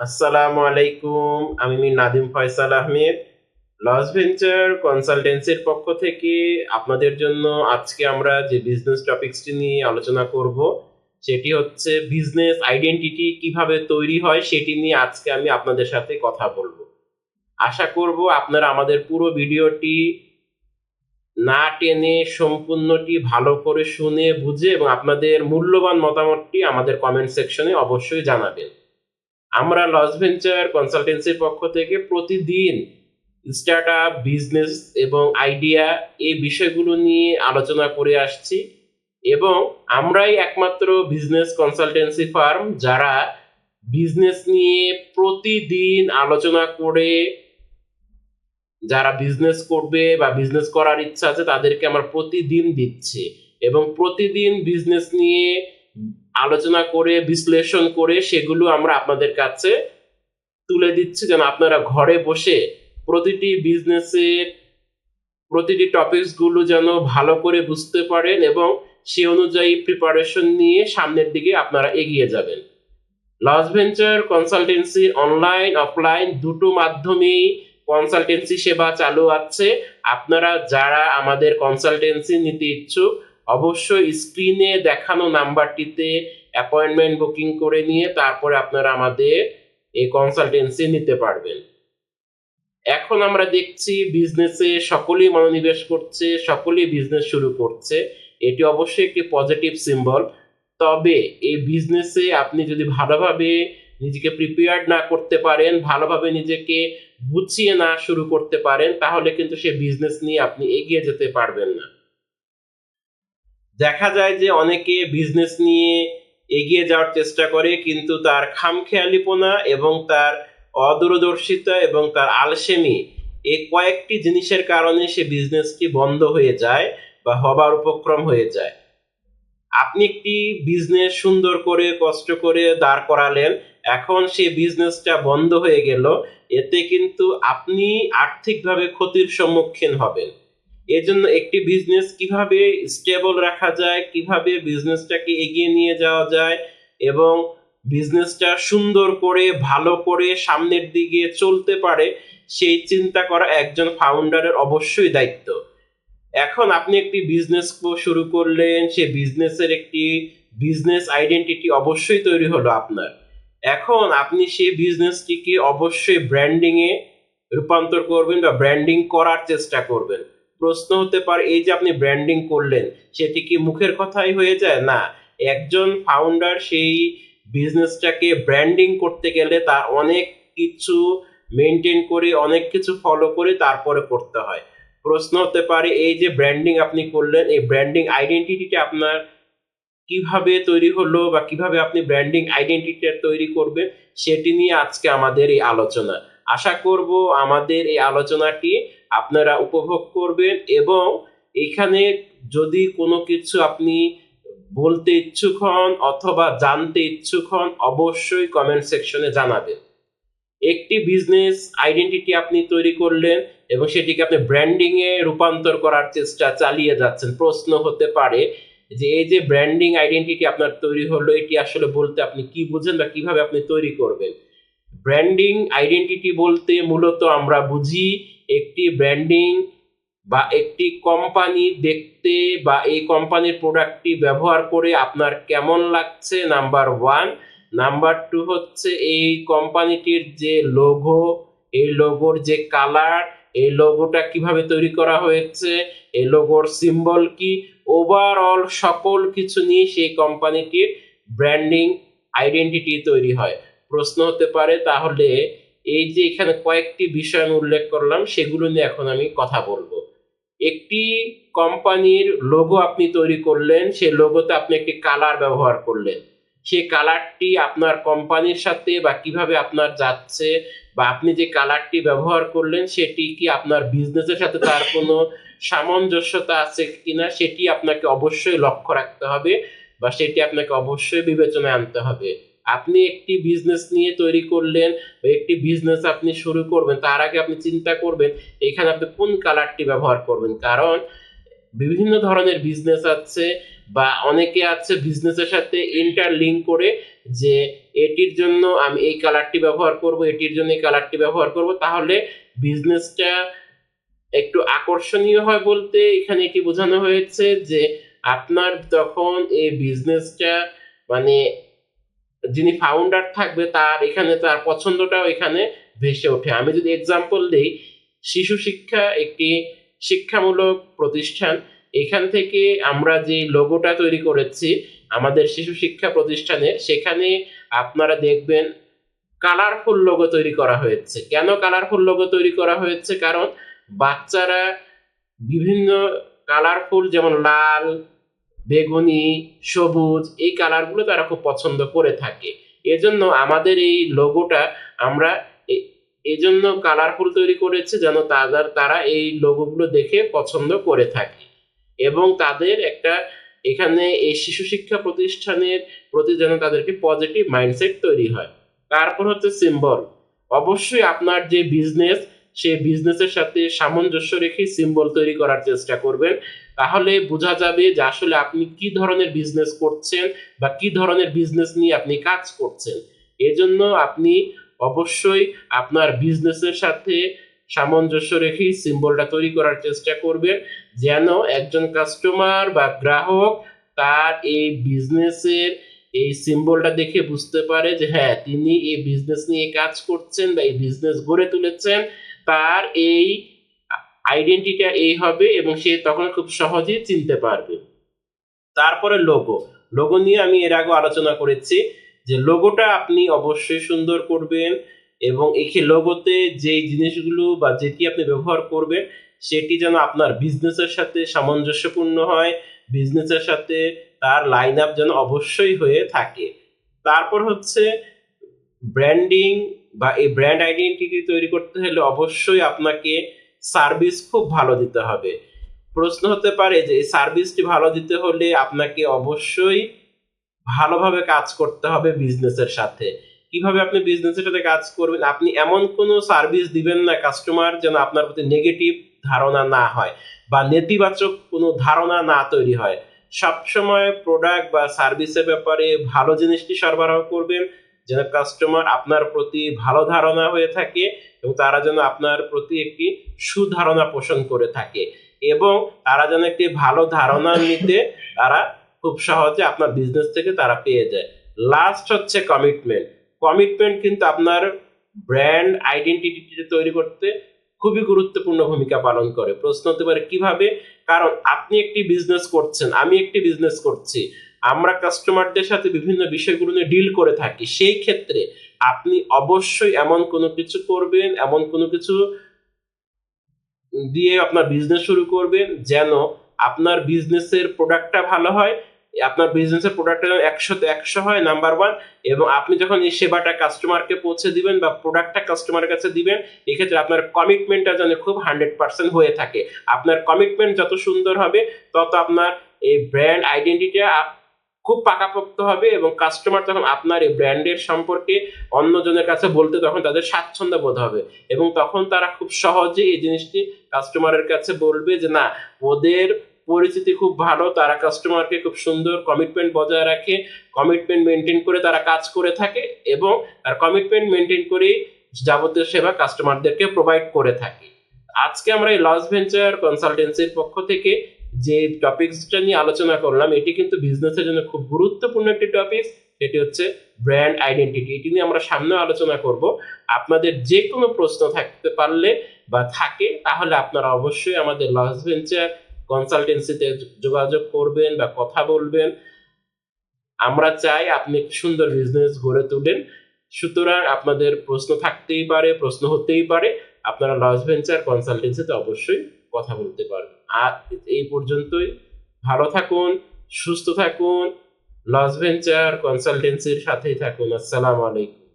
আসসালামু আলাইকুম, আমি নাদিম ফয়সাল আহমেদ, লস ভেঞ্চার কনসালটেন্সির পক্ষ থেকে আপনাদের জন্য আজকে আমরা যে বিজনেস টপিকসটি নিয়ে আলোচনা করব, সেটি হচ্ছে বিজনেস আইডেন্টিটি কীভাবে তৈরি হয় সেটি নিয়ে আজকে আমি আপনাদের সাথে কথা বলব। আশা করব আপনারা আমাদের পুরো ভিডিওটি না টেনে সম্পূর্ণটি ভালো করে শুনে, বুঝে এবং আপনাদের মূল্যবান মতামতটি আমাদের কমেন্ট সেকশনে অবশ্যই জানাবেন। আমরা লস ভেঞ্চার কনসালটেন্সির পক্ষ থেকে প্রতিদিন স্টার্ট আপ, বিজনেস এবং আইডিয়া এই বিষয়গুলো নিয়ে আলোচনা করে আসছি। এবং আমরাই একমাত্র বিজনেস কনসালটেন্সি ফার্ম যারা বিজনেস নিয়ে প্রতিদিন আলোচনা করে যারা বিজনেস করবে বা বিজনেস করার ইচ্ছা আছে তাদেরকে আমরা প্রতিদিন দিচ্ছি। এবং প্রতিদিন বিজনেস নিয়ে আলোচনা করে, বিশ্লেষণ করে সেগুলো আমরা আপনাদের কাছে তুলে দিচ্ছি। যেন আপনারা ঘরে বসে প্রতিটি বিজনেসের প্রতিটি টপিকসগুলো যেন ভালো করে বুঝতে পারেন এবং সে অনুযায়ী প্রিপারেশন নিয়ে সামনের দিকে আপনারা এগিয়ে যাবেন। লস ভেঞ্চার কনসালটেন্সির অনলাইন অফলাইন দুটো মাধ্যমেই কনসালটেন্সি সেবা চালু আছে। আপনারা যারা আমাদের কনসালটেন্সি নিতে ইচ্ছুক অবশ্যই স্ক্রিনে দেখানো নাম্বারটিতে অ্যাপয়েন্টমেন্ট বুকিং করে নিয়ে তারপরে আপনারা আমাদের এই কনসালটেন্সি নিতে পারবেন। এখন আমরা দেখছি বিজনেসে সকলেই মনোনিবেশ করছে, সকলেই বিজনেস শুরু করছে। এটি অবশ্যই একটি পজিটিভ সিম্বল তবে এই বিজনেসে আপনি যদি ভালোভাবে নিজেকে প্রিপেয়ার্ড না করতে পারেন, ভালোভাবে নিজেকে গুছিয়ে না শুরু করতে পারেন, তাহলে কিন্তু সে বিজনেস নিয়ে আপনি এগিয়ে যেতে পারবেন না। দেখা যায় যে অনেকে বিজনেস নিয়ে এগিয়ে যাওয়ার চেষ্টা করে, কিন্তু তার খামখেয়ালিপনা এবং তার অদূরদর্শিতা এবং তার আলসেমি এই কয়েকটি জিনিসের কারণে সে বিজনেসটি বন্ধ হয়ে যায় বা হবার উপক্রম হয়ে যায়। আপনি একটি বিজনেস সুন্দর করে, কষ্ট করে দাঁড় করালেন, এখন সেই বিজনেসটা বন্ধ হয়ে গেল, এতে কিন্তু আপনি আর্থিকভাবে ক্ষতির সম্মুখীন হবেন। এজন্য একটি বিজনেস কীভাবে স্টেবল রাখা যায়, কীভাবে বিজনেসটাকে এগিয়ে নিয়ে যাওয়া যায় এবং বিজনেসটা সুন্দর করে, ভালো করে সামনের দিকে চলতে পারে, সেই চিন্তা করা একজন ফাউন্ডারের অবশ্যই দায়িত্ব। এখন আপনি একটি বিজনেস শুরু করলেন, সে বিজনেসের একটি বিজনেস আইডেন্টিটি অবশ্যই তৈরি হলো আপনার। এখন আপনি সেই বিজনেসটিকে অবশ্যই ব্র্যান্ডিংয়ে রূপান্তর করবেন বা ব্র্যান্ডিং করার চেষ্টা করবেন। প্রশ্ন হতে পারে, এই যে আপনি ব্র্যান্ডিং করলেন, সেটি কি মুখের কথাই হয়ে যায়? না, একজন ফাউন্ডার সেই বিজনেসটাকে ব্র্যান্ডিং করতে গেলে তার অনেক কিছু মেনটেন করে, অনেক কিছু ফলো করে তারপরে করতে হয়। প্রশ্ন হতে পারে, এই যে ব্র্যান্ডিং আপনি করলেন, এই ব্র্যান্ডিং আইডেন্টিটিটা আপনার কীভাবে তৈরি হলো বা কীভাবে আপনি ব্র্যান্ডিং আইডেন্টিটি তৈরি করবেন, সেটি নিয়ে আজকে আমাদের এই আলোচনা। আশা করব আমাদের এই আলোচনাটি আপনারা উপভোগ করবেন এবং এখানে যদি কোনো কিছু আপনি বলতে ইচ্ছুক হন অথবা জানতে ইচ্ছুক হন, অবশ্যই কমেন্ট সেকশনে জানাবেন। একটি বিজনেস আইডেন্টিটি আপনি তৈরি করলেন এবং সেটিকে আপনি ব্র্যান্ডিং এ রূপান্তর করার চেষ্টা চালিয়ে যাচ্ছেন। প্রশ্ন হতে পারে যে এই যে ব্র্যান্ডিং আইডেন্টিটি আপনার তৈরি হলো, এটি আসলে বলতে আপনি কি বুঝেন বা কীভাবে আপনি তৈরি করবেন? ব্র্যান্ডিং আইডেন্টিটি বলতে মূলত আমরা বুঝি একটি ব্র্যান্ডিং বা একটি কোম্পানি দেখতে বা এই কোম্পানির প্রোডাক্টটি ব্যবহার করে আপনার কেমন লাগছে? Number one. নাম্বার টু হচ্ছে এই কোম্পানিটির যে লোগো, এই লোগোর যে কালার, এই লোগোটা কীভাবে তৈরি করা হয়েছে, এই লোগোর সিম্বল কি? ওভারঅল সকল কিছু নিয়ে সেই কোম্পানিটির ব্র্যান্ডিং আইডেন্টিটি তৈরি হয়। প্রশ্ন হতে পারে তাহলে এই যে এখানে কয়েকটি বিষয় আমি উল্লেখ করলাম, সেগুলো নিয়ে এখন আমি কথা বলব। একটি কোম্পানির লোগো আপনি তৈরি করলেন, সেই লোগোতে আপনি একটি কালার ব্যবহার করলেন। সেই কালারটি আপনার কোম্পানির সাথে বা কীভাবে আপনার যাচ্ছে বা আপনি যে কালারটি ব্যবহার করলেন, সেটি কি আপনার বিজনেসের সাথে তার কোনো সামঞ্জস্যতা আছে কিনা, সেটি আপনাকে অবশ্যই লক্ষ্য রাখতে হবে বা সেটি আপনাকে অবশ্যই বিবেচনায় আনতে হবে। আপনি একটি বিজনেস নিয়ে তৈরি করলেন একটি বিজনেস আপনি শুরু করবেন, তার আগে আপনি চিন্তা করবেন এখানে আপনি কোন কালারটি ব্যবহার করবেন। কারণ বিভিন্ন ধরনের বিজনেস আছে বা অনেকে আছে বিজনেসের সাথে ইন্টারলিঙ্ক করে যে এটির জন্য আমি এই কালারটি ব্যবহার করব, এটির জন্য এই কালারটি ব্যবহার করব। তাহলে বিজনেসটা একটু আকর্ষণীয় হয় বলতে এখানে এটি বোঝানো হয়েছে যে আপনার তখন এই বিজনেসটা মানে যিনি ফাউন্ডার থাকবে, তার এখানে, তার পছন্দটাও এখানে ভেসে ওঠে। আমি যদি এক্সাম্পল দিই, শিশু শিক্ষা একটি শিক্ষামূলক প্রতিষ্ঠান। এখান থেকে আমরা যে লোগোটা তৈরি করেছি, আমাদের শিশু শিক্ষা প্রতিষ্ঠানের সেখানে আপনারা দেখবেন কালারফুল লোগো তৈরি করা হয়েছে। কেন কালারফুল লোগো তৈরি করা হয়েছে? কারণ বাচ্চারা বিভিন্ন কালারফুল যেমন লাল বেগুনি, সবুজ এই কালারগুলো তারা খুব পছন্দ করে থাকে। এজন্য আমাদের এই লোগোটা আমরা এ- এজন্য কালারফুল তৈরি করেছে যেন তাদের, তারা এই লোগোগুলো দেখে পছন্দ করে থাকে। এবং তাদের একটা এখানে এই শিশু শিক্ষা প্রতিষ্ঠানের প্রতি যেন তাদেরকে পজিটিভ মাইন্ডসেট তৈরি হয়। তারপর হচ্ছে সিম্বল অবশ্যই আপনার যে বিজনেস সেই বিজনেসের সাথে সামঞ্জস্য রেখে সিম্বল তৈরি করার চেষ্টা করবেন। তাহলে বোঝা যাবে যে আসলে আপনি কি ধরনের বিজনেস করছেন বা কি ধরনের বিজনেস নিয়ে আপনি কাজ করছেন। এজন্য আপনি অবশ্যই আপনার বিজনেসের সাথে সামঞ্জস্য রেখেই সিম্বলটা তৈরি করার চেষ্টা করবেন, যেন একজন কাস্টমার বা গ্রাহক তার এই বিজনেসের এই সিম্বলটা দেখে বুঝতে পারে যে হ্যাঁ তিনি এই বিজনেস নিয়ে কাজ করছেন বা এই বিজনেস গড়ে তুলেছেন। তার এই আইডেন্টিটা এই হবে এবং সে তখন খুব সহজেই চিনতে পারবে। তারপরে লোগো লোগো নিয়ে আমি এর আগে আলোচনা করেছি যে লোগোটা আপনি অবশ্যই সুন্দর করবেন এবং এই লোগোতে যে জিনিসগুলো বা যেটি আপনি ব্যবহার করবেন, সেটি যেন আপনার বিজনেসের সাথে সামঞ্জস্যপূর্ণ হয় বিজনেসের সাথে তার লাইন আপ যেন অবশ্যই হয়ে থাকে। তারপর হচ্ছে ব্র্যান্ডিং বা এই ব্র্যান্ড আইডেন্টিটি তৈরি করতে হলে অবশ্যই আপনাকে সার্ভিস খুব ভালো দিতে হবে। প্রশ্ন হতে পারে যে, এই সার্ভিসটি ভালো দিতে হলে আপনাকে অবশ্যই ভালোভাবে কাজ করতে হবে বিজনেসের সাথে। কীভাবে আপনি বিজনেসের সাথে কাজ করবেন? আপনি এমন কোনো সার্ভিস দিবেন না কাস্টমার যেন আপনার প্রতি নেগেটিভ ধারণা না হয় বা নেতিবাচক কোনো ধারণা না তৈরি হয়। সবসময় প্রোডাক্ট বা সার্ভিসের ব্যাপারে ভালো জিনিসটি সরবরাহ করবেন। যেন কাস্টমার আপনার প্রতি ভালো ধারণা হয়ে থাকে এবং তারা যেন আপনার প্রতি একটি সুধারণা পোষণ করে থাকে এবং তারা যেন একটি ভালো ধারণা নিতে তারা খুব সহজে আপনার বিজনেস থেকে তারা পেয়ে যায়। লাস্ট হচ্ছে কমিটমেন্ট কমিটমেন্ট কিন্তু আপনার ব্র্যান্ড আইডেন্টিটি তৈরি করতে খুবই গুরুত্বপূর্ণ ভূমিকা পালন করে। প্রশ্ন হতে পারে কীভাবে? কারণ আপনি একটি বিজনেস করছেন, আমি একটি বিজনেস করছি। আমরা কাস্টমারদের সাথে বিভিন্ন বিষয়গুলো নিয়ে ডিল করে থাকি, সেই ক্ষেত্রে আপনি অবশ্যই এমন কোনো কিছু করবেন, এমন কোনো কিছু দিয়ে আপনার বিজনেস শুরু করবেন যেন আপনার বিজনেসের প্রোডাক্টটা ভালো হয়, আপনার বিজনেসের প্রোডাক্টটা যেন একশোতে একশো হয় নাম্বার ওয়ান এবং আপনি যখন এই সেবাটা কাস্টমারকে পৌঁছে দিবেন বা প্রোডাক্টটা কাস্টমারের কাছে দিবেন, এক্ষেত্রে আপনার কমিটমেন্টটা যেন খুব হান্ড্রেড পার্সেন্ট হয়ে থাকে। আপনার কমিটমেন্ট যত সুন্দর হবে, তত আপনার এই ব্র্যান্ড আইডেন্টিটিটা খুব পাকাপোক্ত হবে এবং কাস্টমার তখন আপনার এই ব্র্যান্ডের সম্পর্কে অন্যজনের কাছে বলতে তখন তাদের স্বাচ্ছন্দ্য বোধ হবে এবং তখন তারা খুব সহজে এই জিনিসটি কাস্টমারের কাছে বলবে যে, না, ওদের পরিস্থিতি খুব ভালো, তারা কাস্টমারকে খুব সুন্দর কমিটমেন্ট বজায় রাখে কমিটমেন্ট মেনটেন করে তারা কাজ করে থাকে এবং তার কমিটমেন্ট মেনটেন করে যাবতীয় সেবা কাস্টমারদেরকে প্রোভাইড করে থাকে। আজকে আমরা এই লস ভেঞ্চার কনসালটেন্সির পক্ষ থেকে যে টপিকসটা নিয়ে আলোচনা করলাম, এটি কিন্তু বিজনেসের জন্য খুব গুরুত্বপূর্ণ একটি টপিক এটি হচ্ছে ব্র্যান্ড আইডেন্টিটি এটি নিয়ে আমরা সামনেও আলোচনা করব। আপনাদের যে কোনো প্রশ্ন থাকতে পারলে বা থাকে, তাহলে আপনারা অবশ্যই আমাদের লস ভেঞ্চার কনসালটেন্সিতে যোগাযোগ করবেন বা কথা বলবেন। আমরা চাই আপনি একটি সুন্দর বিজনেস গড়ে তুলেন। সুতরাং আপনাদের প্রশ্ন থাকতেই পারে, প্রশ্ন হতেই পারে। আপনারা লস ভেঞ্চার কনসালটেন্সিতে অবশ্যই কথা বলতে পারবেন আর এই পর্যন্তই। ভালো থাকুন, সুস্থ থাকুন, লস ভেঞ্চার কনসালটেন্সির সাথেই থাকুন। আসসালামু আলাইকুম।